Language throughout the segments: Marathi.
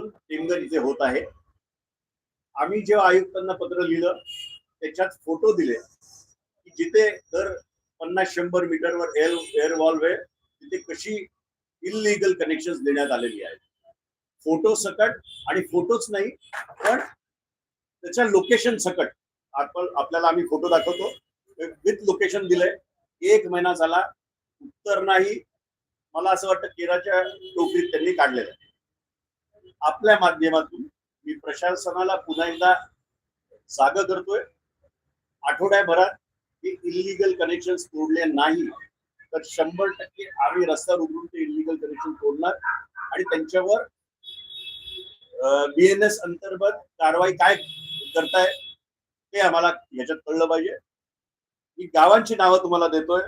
टेमगन इथे होत आहे. आम्ही जेव्हा आयुक्तांना पत्र लिहिलं त्याच्यात फोटो दिले की जिथे दर पन्नास शंभर मीटरवर एअर एअर वॉल्व आहे तिथे कशी इलिगल कनेक्शन देण्यात आलेली आहेत. फोटो सकट आणि फोटोच नाही पण त्याच्या लोकेशन सकट. आपण आपल्याला आम्ही फोटो दाखवतो. विथ लोकेशन दिलंय. एक महिना झाला उत्तर नाही. मला असं वाटतं केराच्या टोकरीत त्यांनी काढलेलं आहे. आपल्या माध्यमातून मी प्रशासनाला पुन्हा एकदा जाग करतोय. आठवड्याभरात हे इलिगल कनेक्शन तोडले नाही तर शंभर टक्के आम्ही रस्ता उघडून ते इलिगल कनेक्शन तोडणार आणि त्यांच्यावर बीएनएस अंतर्गत कारवाई काय करताय ते आम्हाला याच्यात कळलं पाहिजे. मी गावांची नावं तुम्हाला देतोय.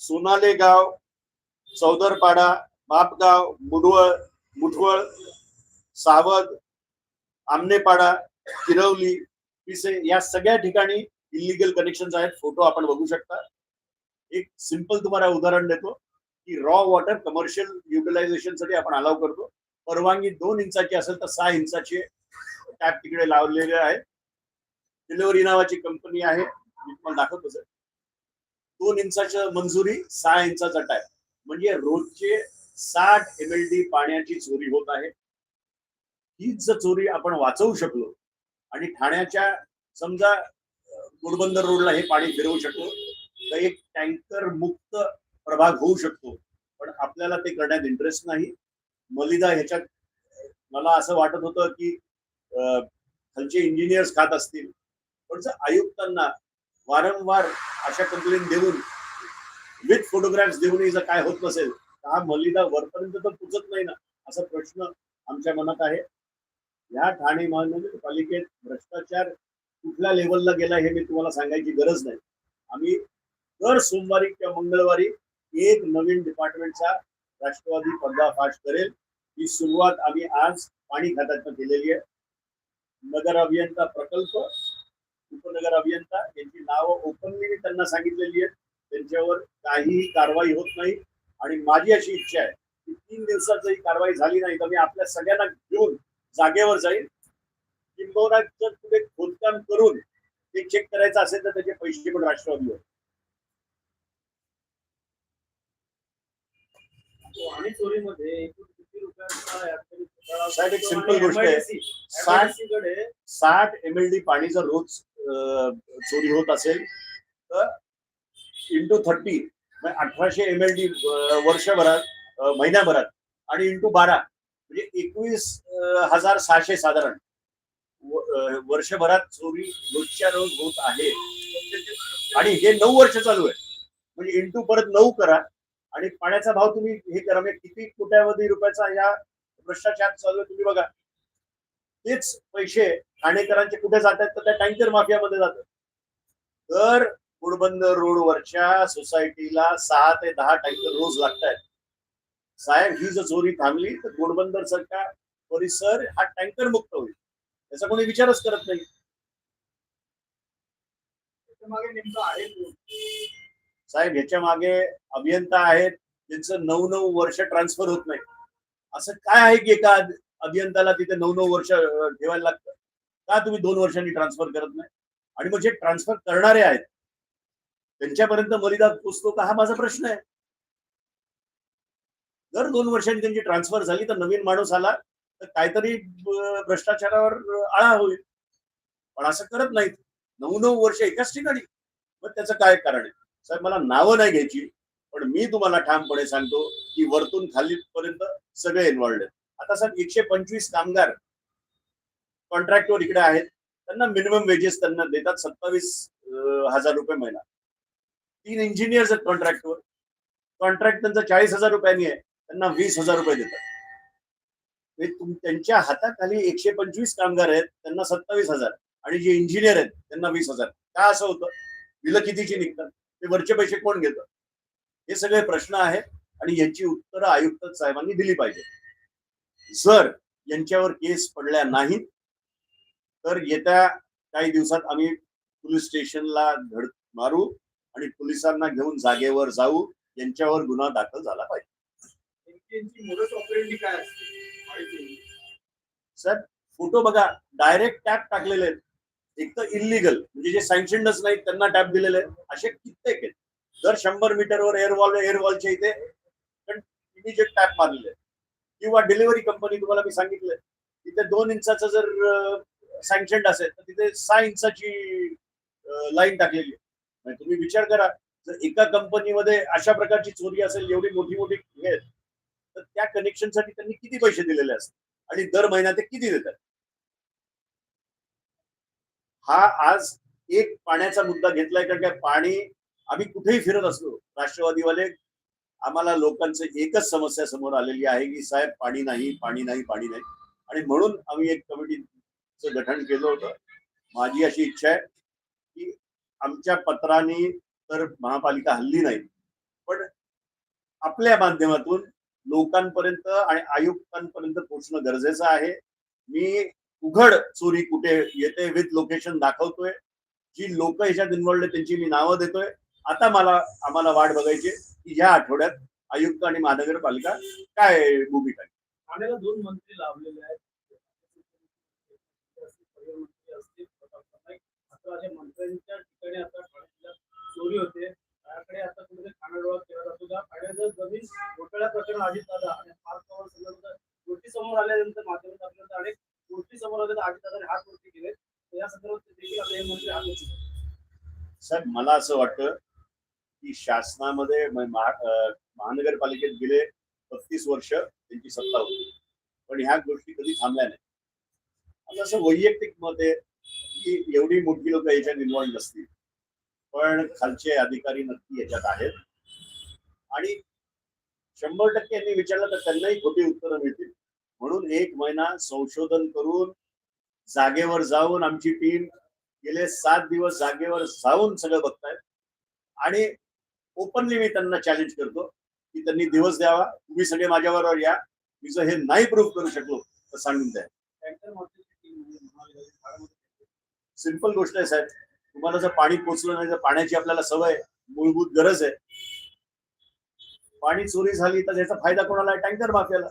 सोनाले गाव चौदरपाडा बापगाव मुडवळ मुठवळ सावद आमनेपाडा किरवली पिसे या सगळ्या ठिकाणी इलिगल कनेक्शन आहेत. फोटो आपण बघू शकता. एक सिंपल तुम्हाला उदाहरण देतो की रॉ वॉटर कमर्शियल युटिलायझेशनसाठी आपण अलाव करतो. परवानगी दोन इंचाची असेल तर सहा इंचाचे टॅप तिकडे लावलेले आहे. डिलिव्हरी नावाची कंपनी आहे. मी तुम्हाला दाखवतो सर दोन इंचाच्या मंजुरी सहा इंचाचा टॅप म्हणजे रोजचे साठ एम एल डी पाण्याची चोरी होत आहे. हीच जर चोरी आपण वाचवू शकलो आणि ठाण्याच्या समजा गुडबंदर रोडला हे पाणी फिरवू शकलो तर एक टँकर मुक्त प्रभाग होऊ शकतो. पण आपल्याला ते करण्यात इंटरेस्ट नाही. मलिदा ह्याच्यात मला असं वाटत होतं की खालचे इंजिनियर्स खात असतील. पण जर आयुक्तांना वारंवार अशा कंप्लेंट देऊन विथ फोटोग्राफ्स देऊनही जर काय होत नसेल का हा मलिदा वरपर्यंत तर पुचत नाही ना? असा प्रश्न आमच्या मनात आहे. या ठाणे महानगरपालिकेत भ्रष्टाचार कुठल्या लेवलला गेला हे मी तुम्हाला सांगायची गरज नाही. आम्ही दर सोमवारी किंवा मंगळवारी एक नवीन डिपार्टमेंटचा राष्ट्रवादी पर्दाफाश करेल. ही सुरुवात आम्ही आज पाणी खात्यातनं केलेली आहे. नगर अभियंता प्रकल्प उपनगर अभियंता यांची नावं ओपनली मी त्यांना सांगितलेली आहेत. त्यांच्यावर काहीही कारवाई होत नाही. आणि माझी अशी इच्छा आहे की तीन दिवसात जरी कारवाई झाली नाही तर मी आपल्या सगळ्यांना घेऊन जागेवर जाईल. किंबहुना जर कुठे खोदकाम करून ते चेक करायचं असेल तर त्याचे पैसे पण आणि चोरीमध्ये रुपयांचा यात्रेत पुतळा साहेब, एक आणि गोष्ट आहे. साठ साठ एम एल डी पाणी जर रोज चोरी होत असेल तर इंटू थर्टी अठराशे एम एल डी वर्षभरात महिन्याभरात आणि इंटू बारा म्हणजे एकवीस हजार सहाशे साधारण वर्षभरात चोरी रोजच्या रोज होत आहे. आणि हे नऊ वर्ष चालू आहे. म्हणजे इंटू परत नऊ करा. आणि पाण्याचा भाव तुम्ही हे करा म्हणजे किती कोट्यावधी रुपयाचा या भ्रष्टाचार चालू आहे तुम्ही बघा. तेच पैसे ठाणेकरांचे कुठे जातात तर त्या टँकर माफियामध्ये जातात. तर गुडबंदर रोडवरच्या सोसायटीला सहा ते दहा टँकर रोज लागत आहेत साहेब ही जर चोरी थांबली तर गुडबंदर सारखा परिसर हा टँकर मुक्त होईल. त्याचा कोणी विचारच करत नाही? साहेब ह्याच्या मागे अभियंता आहेत त्यांचं नऊ नऊ वर्ष ट्रान्सफर होत नाही. असं काय आहे की एका अभ- अभियंताला तिथे नऊ नऊ वर्ष ठेवायला लागतं? का तुम्ही दोन वर्षांनी ट्रान्सफर करत नाही? आणि मग जे ट्रान्सफर करणारे आहेत त्यांच्यापर्यंत मलिदा पोचतो का हा माझा प्रश्न आहे. जर दोन वर्षांनी त्यांची ट्रान्सफर झाली तर नवीन माणूस आला तर काहीतरी भ्रष्टाचारावर आळा होईल. पण असं करत नाहीत. नऊ नऊ वर्ष एकाच ठिकाणी. मग त्याचं काय कारण आहे? साहेब मला नावं नाही घ्यायची पण मी तुम्हाला ठामपणे सांगतो की वरतून खालीपर्यंत सगळे इन्व्हॉल्ड आहेत. आता साहेब एकशे पंचवीस कामगार कॉन्ट्रॅक्टवर इकडे आहेत. त्यांना मिनिमम वेजेस त्यांना देतात सत्तावीस हजार रुपये महिना. तीन इंजिनियर्स आहेत कॉन्ट्रॅक्टवर कॉन्ट्रॅक्ट त्यांचा चाळीस हजार रुपयांनी आहे. त्यांना वीस हजार रुपये देतात. म्हणजे त्यांच्या हाताखाली एकशे पंचवीस कामगार आहेत त्यांना सत्तावीस हजार. आणि जे इंजिनियर आहेत त्यांना वीस हजार. का असं होतं? बिलं कितीची निघतात? ते वरचे पैसे कोण घेतं? हे सगळे प्रश्न आहेत आणि यांची उत्तरं आयुक्त साहेबांनी दिली पाहिजे जर यांच्यावर केस पडल्या नाहीत तर येत्या काही दिवसात आम्ही पोलीस स्टेशनला धड मारू. पोलिसांना घेऊन जागेवर जाऊ यांच्यावर गुन्हा दाखल झाला पाहिजे. सर फोटो बघा डायरेक्ट टॅप टाकलेले आहेत. एक तर इलिगल म्हणजे जे सँक्शनच नाहीत त्यांना टॅप दिलेले आहेत. असे कित्येक आहेत. दर शंभर मीटरवर एअरवॉल एअरवॉलच्या इथे इमिजिएट टॅप मारलेले आहेत. किंवा डिलिव्हरी कंपनी तुम्हाला मी सांगितलंय तिथे दोन इंचाचं जर सँक्शन असेल तर तिथे सहा इंचाची लाईन टाकलेली आहे. म्हणजे तुम्ही विचार करा जर एका कंपनीमध्ये अशा प्रकारची चोरी असेल एवढी मोठी मोठी हे आहेत, तर त्या कनेक्शनसाठी त्यांनी किती पैसे दिलेले असतात? आणि दर महिना ते किती देतात? हा आज एक पाण्याचा मुद्दा घेतलाय कारण काय पाणी आम्ही कुठेही फिरत असलो राष्ट्रवादीवाले आम्हाला लोकांचं एकच समस्या समोर आलेली आहे की साहेब पाणी नाही पाणी नाही पाणी नाही. आणि म्हणून आम्ही एक कमिटीचं गठन केलं होतं. माझी अशी इच्छा आहे की आमच्या पत्राने तर महापालिका हल्ली नाही. पण आपल्या माध्यमातून लोकांपर्यंत आणि आयुक्तांपर्यंत पोहोचणं गरजेचं आहे. मी उघड चोरी कुठे येते विथ लोकेशन दाखवतोय. जी लोक ह्याच्यात इन्व्हॉल्ड त्यांची मी नावं देतोय. आता मला आम्हाला वाट बघायची की ह्या आठवड्यात आयुक्त आणि महानगरपालिका काय भूमिका आहे. ठाण्याला दोन मंत्री लाभलेले आहेत. मंत्र्यांच्या ठिकाणी आता ठाणे चोरी होते. त्याकडे आता कुठे खानाडोळा केला जातो का ठाण्याचं जमीन घोटाळ्या प्रकरण अजित दादा आणि पार्क कव्हर संदर्भात गोष्टी समोर आल्यानंतर माध्यमात आपल्याला अनेक गोष्टी समोर आल्या अजित दादाने हात गोष्टी केले. तर या संदर्भात देखील आता हे मंत्री हात वरती साहेब मला असं वाटतं की शासनामध्ये महानगरपालिकेत गेले बत्तीस वर्ष त्यांची सत्ता होती. पण ह्या गोष्टी कधी थांबल्या नाही आता असं वैयक्तिक मत आहे की एवढी मोठी लोक याच्यात इन्व्हॉल्ड नसतील पण खालचे अधिकारी नक्की याच्यात आहेत. आणि शंभर टक्के यांनी विचारलं तर त्यांनाही खोटी उत्तरं मिळतील. म्हणून एक महिना संशोधन करून जागेवर जाऊन आमची टीम गेले सात दिवस जागेवर जाऊन सगळं बघतायत. आणि ओपनली मी त्यांना चॅलेंज करतो की त्यांनी दिवस द्यावा. तुम्ही सगळे माझ्याबरोबर या. मी जर हे नाही प्रूव्ह करू शकलो तर सांगून द्या. टीम म्हणजे सिंपल गोष्ट आहे साहेब. तुम्हाला जर पाणी पोचलं नाही तर पाण्याची आपल्याला सवय मूलभूत गरज आहे. पाणी चोरी झाली तर त्याचा फायदा कोणाला आहे? Tanker mafia.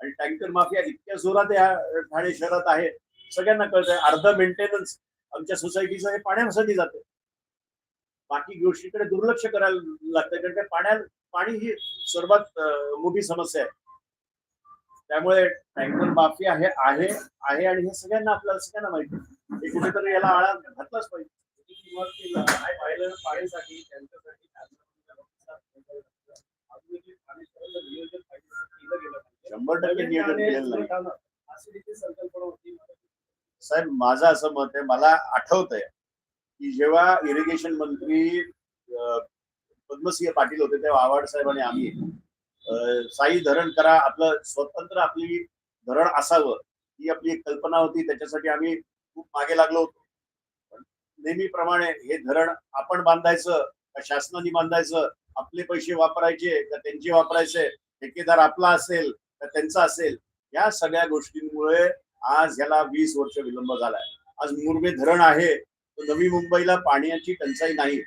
आणि टँकर माफिया इतक्या जोरात या ठाणे शहरात आहे. सगळ्यांना कळत आहे अर्ध मेंटेनन्स आमच्या सोसायटीचं हे पाण्यासाठी जाते बाकी गोष्टीकडे दुर्लक्ष करायला लागतं कारण काय पाण्या पाणी ही सर्वात मोठी समस्या आहे. त्यामुळे टँकर माफिया हे आहे आहे आणि हे सगळ्यांना आपल्याला सगळ्यांना माहिती कुठेतरी याला आळा घातलाच पाहिजे. पाण्यासाठी त्यांच्यासाठी. शंभर टक्के नियोजन केलेलं नाही साहेब माझं असं मत आहे मला आठवत आहे की जेव्हा इरिगेशन मंत्री पद्मसिंह पाटील होते तेव्हा आव्हाड साहेब आणि आम्ही साई धरण करा आपलं स्वतंत्र आपली धरण असावं ही आपली एक कल्पना होती. त्याच्यासाठी आम्ही खूप मागे लागलो होतो. पण नेहमीप्रमाणे हे धरण आपण बांधायचं का शासनाने बांधायचं आपले पैसे वापरायचे का त्यांचे वापरायचे ठेकेदार आपला असेल का त्यांचा असेल या सगळ्या गोष्टींमुळे आज ह्याला वीस वर्ष विलंब झालाय. आज मुरबे धरण आहे तर नवी मुंबईला पाण्याची टंचाई नाही.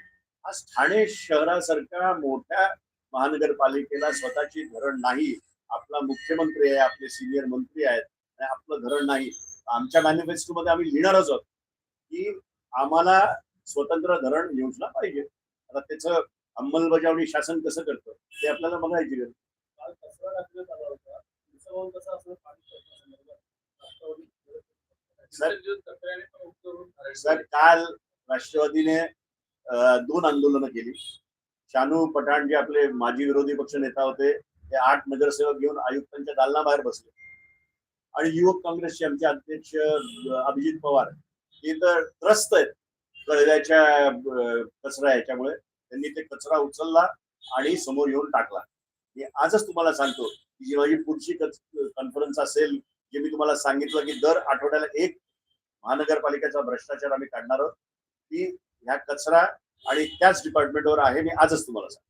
आज ठाणे शहरासारख्या मोठ्या महानगरपालिकेला स्वतःची धरण नाही. आपला मुख्यमंत्री आहे आपले सिनियर मंत्री आहेत आणि आपलं धरण नाही. आमच्या मॅनिफेस्टो मध्ये आम्ही लिहिणारच आहोत की आम्हाला स्वतंत्र धरण योजना पाहिजे. आता त्याचं अंमलबजावणी शासन कसं करतं ते आपल्याला बघायची गरज सर- काल राष्ट्रवादीने दोन आंदोलनं केली. शानू पठाण जे आपले माजी विरोधी पक्ष नेता होते ते आठ नगरसेवक घेऊन आयुक्तांच्या दालनाबाहेर बसले. आणि युवक काँग्रेसचे आमचे अध्यक्ष अभिजित पवार हे तर त्रस्त आहेत. कळव्याच्या कचरा याच्यामुळे. त्यांनी ते कचरा उचलला आणि समोर येऊन टाकला. मी आजच तुम्हाला सांगतो की जी माझी पुढची कॉन्फरन्स असेल जे मी तुम्हाला सांगितलं की दर आठवड्याला एक महानगरपालिकेचा भ्रष्टाचार आम्ही काढणार आहोत ती ह्या कचरा आणि त्याच डिपार्टमेंटवर आहे मी आजच तुम्हाला सांगतो.